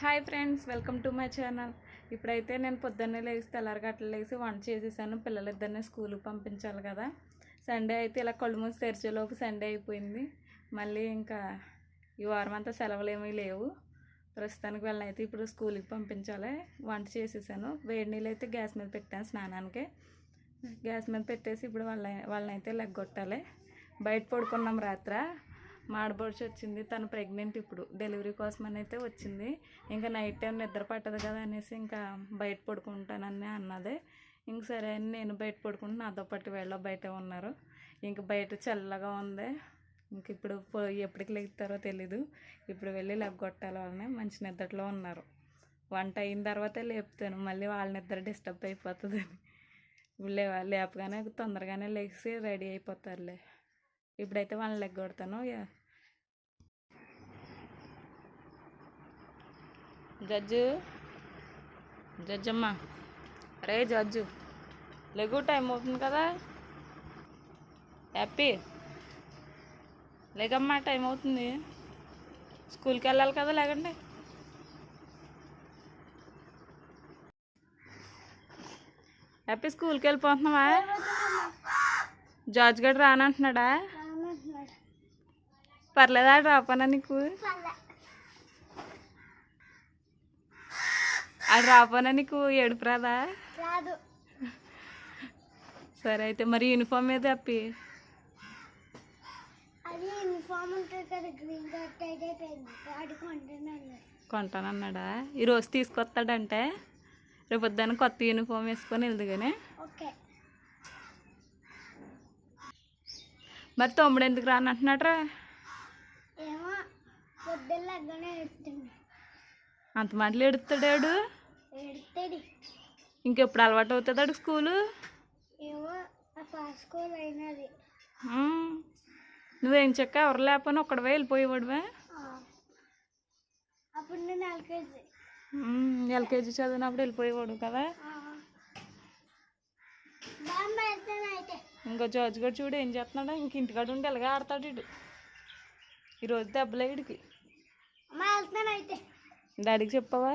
Hi friends welcome to my channel. ఇప్పుడైతే నేను పొద్దున్నే లేచి తెల్లారగట్ల లేచి వంట చేసేసాను. పిల్లలిద్దరిని స్కూల్కి పంపించాలి కదా. సండే అయితే ఇలా కళ్ళు మూసి తెరిచేలోపు సండే అయిపోయింది. మళ్ళీ ఇంకా ఈ వారం అంతా సెలవులు ఏమీ లేవు. ప్రస్తుతానికి వెళ్ళని అయితే ఇప్పుడు స్కూల్కి పంపించాలి. వంట చేసేసాను. వేడి నీళ్ళు అయితే గ్యాస్ మీద పెట్టాను స్నానానికి. గ్యాస్ మీద పెట్టేసి ఇప్పుడు వాళ్ళ వాళ్ళని అయితే లెగ్గొట్టాలి. బయట పడుకున్నాం రాత్ర. మాడబడిచి వచ్చింది తను ప్రెగ్నెంట్ ఇప్పుడు. డెలివరీ కోసం అని అయితే వచ్చింది. ఇంకా నైట్ టైం నిద్ర పట్టదు కదా అనేసి ఇంకా బయట పడుకుంటానని అన్నదే. ఇంక సరే అని నేను బయట పడుకుంటే నాతో పాటు వెళ్ళ బయట ఉన్నారు. ఇంక బయట చల్లగా ఉంది. ఇంక ఇప్పుడు పోయి ఎప్పటికి లెగుతారో తెలీదు. ఇప్పుడు వెళ్ళి లెగ్గొట్టాలి వాళ్ళని. మంచి నిద్రలో ఉన్నారు. వంట అయిన తర్వాతే లేపుతాను. మళ్ళీ వాళ్ళ నిద్ర డిస్టర్బ్ అయిపోతుందని. లే లేపగానే తొందరగానే లేచి రెడీ అయిపోతారులే. ఇప్పుడైతే వాళ్ళని లెగ్గొడతాను. జడ్జు. జడ్జమ్మ. రే జడ్జు లెగు టైం అవుతుంది కదా. హ్యాపీ. లేకమ్మా టైం అవుతుంది. స్కూల్కి వెళ్ళాలి కదా లేకండి. హ్యాపీ స్కూల్కి వెళ్ళిపోతున్నావా? జార్జ్ గడు రానంటున్నాడా? పర్లేదా? రాపనా నీకు? అది రాపోనా నీకు ఏడుపు రాదా? రాదు. సరే అయితే మరి యూనిఫామ్ మీద అప్పి. కొంటానన్నాడా? ఈరోజు తీసుకొస్తాడంటే రేపు పొద్దున్న కొత్త యూనిఫామ్ వేసుకొని వెళ్దుగానే. ఓకే. మరి తమ్ముడు ఎందుకు రానంటున్నాడ్రా? అంత మాటలు ఎడుతాడాడు ఇంకెప్పుడు అలవాటు స్కూలు? పాస్కోల్ అయినది. ఉమ్. నువ్వేం చెక్క? ఎవరు లేకపోయినా ఒక్కడవే వెళ్ళిపోయేవాడువే. అప్పుడు నేను ఎల్కేజీ. ఎల్కేజీ చదివినప్పుడు వెళ్ళిపోయేవాడు కదా? ఇంకో జార్జ్ గడు చూడు ఏం చేస్తున్నాడు ఇంక ఇంటికాడ ఉండి ఎలాగే ఆడతాడు ఇడు. ఈరోజు దెబ్బలే ఇడికి డాడీకి చెప్పావా?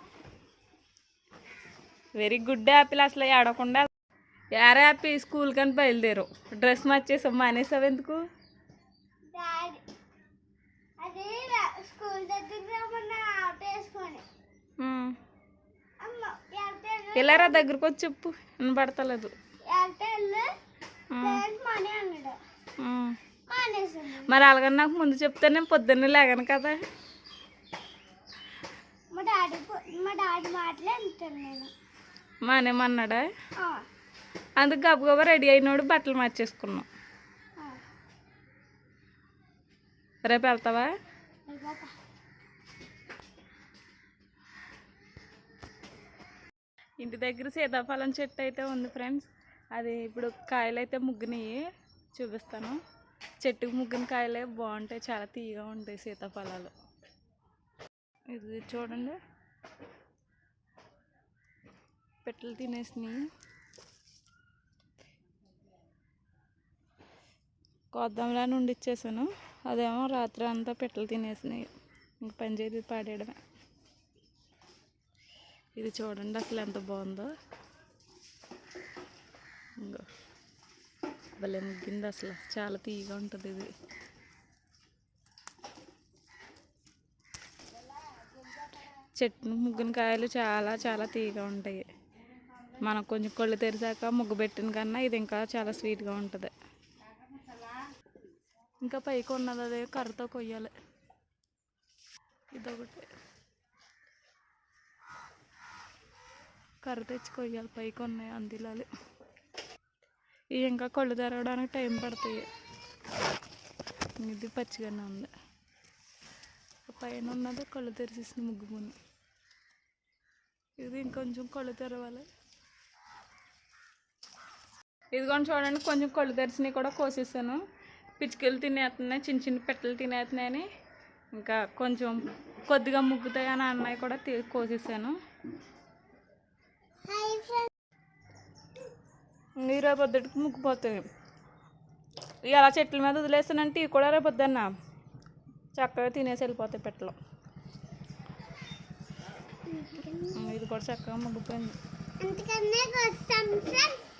వెరీ గుడ్ యాపిల్ అసలు ఆడకుండా యారే హ్యాపీ స్కూల్ కానీ బయలుదేరు. డ్రెస్ మార్చేసావు మానేసావు ఎందుకు? ఇలారా దగ్గరకు వచ్చి చెప్పు వినపడతలేదు మరి అలాగని నాకు ముందు చెప్తే నేను పొద్దున్నే లేగను కదా. మా డాడీ మా డాడీ మాటలే అంటాను నేను. మానేమన్నాడా? అందుకు గబగబా రెడీ అయినోడు బట్టలు మార్చేసుకున్నాం. రేపు వెళ్తావా. ఇంటి దగ్గర సీతాఫలం చెట్టు అయితే ఉంది ఫ్రెండ్స్. అది ఇప్పుడు కాయలు అయితే ముగ్గునియి. చూపిస్తాను. చెట్టుకు ముగ్గుని కాయలే బాగుంటాయి. చాలా తీయగా ఉంటాయి సీతాఫలాలు. ఇది చూడండి. పెట్టలు తినేసినాయి. కొద్దాంలా నుండి ఇచ్చేసాను. అదేమో రాత్రి అంతా పెట్టలు తినేసినాయి. ఇంక పని చేసి పాడేయడమే. ఇది చూడండి అసలు ఎంత బాగుందో. ఇంకో భలే ముగ్గింది అసలు. చాలా తీయగా ఉంటుంది ఇది. చెట్టు ముగ్గున కాయలు చాలా చాలా తీయగా ఉంటాయి. మనకు కొంచెం కళ్ళు తెరిచాక ముగ్గు పెట్టిన కన్నా ఇది ఇంకా చాలా స్వీట్గా ఉంటుంది. ఇంకా పైకి ఉన్నది అదే కర్రతో కొయ్యాలి. ఇదొకటి. కర్ర తెచ్చి కొయ్యాలి పైకి ఉన్నాయి అందిలాలి. ఇవి ఇంకా కళ్ళు తెరవడానికి టైం పడతాయి ఇది పచ్చిగానే ఉంది. పైన ఉన్నది కళ్ళు తెరిచేసిన ముగ్గు ముందు. ఇది ఇంకొంచెం కళ్ళు తెరవాలి. ఇదిగోండి చూడండి కొంచెం కళ్ళు తెరిచినవి కూడా కోసేసాను. పిచ్చుకలు తినేస్తున్నాయి చిన్న చిన్న పెట్టలు తినేస్తున్నాయని. ఇంకా కొంచెం కొద్దిగా ముగ్గుతాయి అని అన్నయ్య కూడా తీ- కోసేసాను. హాయ్ ఫ్రెండ్స్ ఈ రేపు పొద్దుటికి ముగ్గిపోతాయి. ఇలా చెట్ల మీద వదిలేసానంటే ఇవి కూడా రేపు పొద్దున్న. చక్కగా తినేసి వెళ్ళిపోతాయి పెట్టలు. ఇది కూడా చక్కగా ముగ్గిపోయింది. అందుకనే వస్తాం ఫ్రెండ్స్.